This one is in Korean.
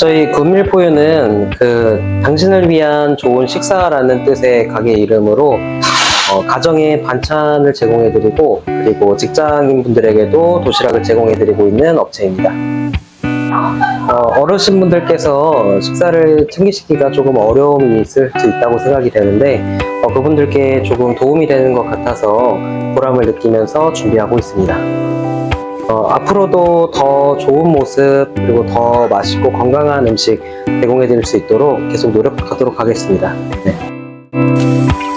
저희 굿밀포유는 그 당신을 위한 좋은 식사라는 뜻의 가게 이름으로 어, 가정에 반찬을 제공해드리고 그리고 직장인 분들에게도 도시락을 제공해드리고 있는 업체입니다. 어, 어르신분들께서 식사를 챙기시기가 조금 어려움이 있을 수 있다고 생각이 되는데 어, 그분들께 조금 도움이 되는 것 같아서 보람을 느끼면서 준비하고 있습니다. 어, 앞으로도 더 좋은 모습 그리고 더 맛있고 건강한 음식 제공해 드릴 수 있도록 계속 노력하도록 하겠습니다. 네.